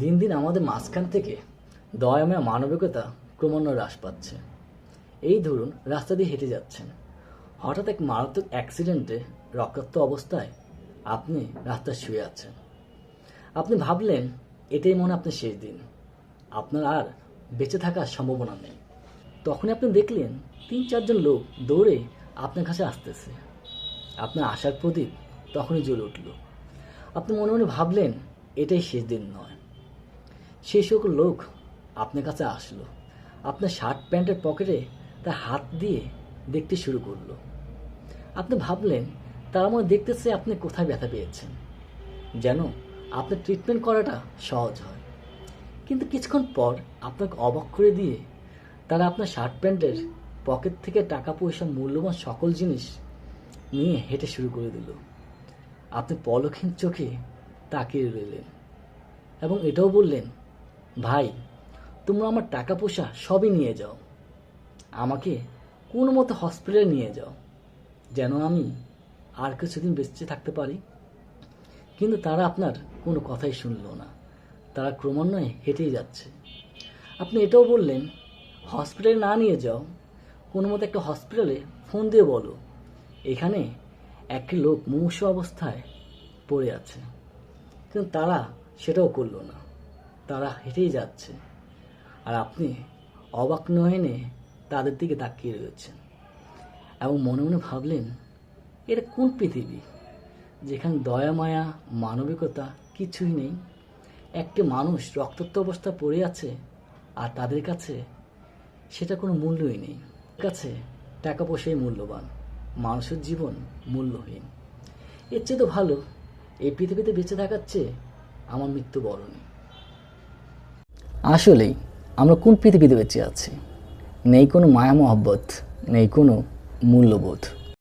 দিন দিন আমাদের মাঝখান থেকে দয়াময় মানবিকতা ক্রমান্বয়ে হ্রাস পাচ্ছে। এই ধরুন, রাস্তা দিয়ে হেঁটে যাচ্ছেন। হঠাৎ এক মারাত্মক অ্যাক্সিডেন্টে রক্তাক্ত অবস্থায় আপনি রাস্তায় শুয়ে আছেন। আপনি ভাবলেন, এটাই মনে আপনার শেষ দিন। আপনার আর বেঁচে থাকার সম্ভাবনা নেই। তখনই আপনি দেখলেন, তিন, চারজন লোক দৌড়ে আপনার কাছে আসতেছে। আপনার আশার প্রদীপ তখনই জ্বলে উঠল। আপনি মনে মনে ভাবলেন, এটাই শেষ দিন নয়। সেই সকল লোক আপনার কাছে আসলো। আপনার শার্ট প্যান্টের পকেটে তার হাত দিয়ে দেখতে শুরু করল। আপনি ভাবলেন, তারা মনে দেখতেছে আপনি কোথায় ব্যথা পেয়েছেন? যেন আপনার ট্রিটমেন্ট করাটা সহজ হয়। কিন্তু কিছুক্ষণ পর আপনাকে অবাক করে দিয়ে তারা আপনার শার্ট প্যান্টের পকেট থেকে টাকা পয়সা মূল্যবান সকল জিনিস নিয়ে হেঁটে শুরু করে দিল। আপনি পলক্ষীন চোখে তাকিয়ে রইলেন এবং এটাও বললেন ভাই, তোমরা আমার টাকা পয়সা সবই নিয়ে যাও। আমাকে কোনো মতো হসপিটালে নিয়ে যাও, যেন আমি আর কিছুদিন বেঁচে থাকতে পারি। কিন্তু তারা আপনার কোনো কথাই শুনলো না। তারা ক্রমান্বয়ে হেঁটেই যাচ্ছে। আপনি এটাও বললেন হসপিটালে না নিয়ে যাও। কোনো মতো একটা হসপিটালে ফোন দিয়ে বলো। এখানে একটি লোক মুমূর্ষ অবস্থায় পড়ে আছে। কিন্তু তারা সেটাও করল না। তারা হেঁটেই যাচ্ছে। আর আপনি অবাক নয়নে তাদের দিকে তাকিয়ে রয়েছেন। এবং মনে মনে ভাবলেন এটা কোন পৃথিবী যেখানে দয়া, মায়া, মানবিকতা কিছুই নেই? একটি মানুষ রক্তাক্ত অবস্থায় পড়ে আছে আর তাদের কাছে সেটা কোনো মূল্যই নেই। কাছে টাকা পয়সাই মূল্যবান, মানুষের জীবন মূল্যহীন। এর চেয়ে তো ভালো, এই পৃথিবীতে বেঁচে থাকার চেয়ে আমার মৃত্যু বরণী আসলেই আমরা কোন পৃথিবীতে বেঁচে আছি? নেই কোনো মায়া মহব্বত নেই কোনো মূল্যবোধ।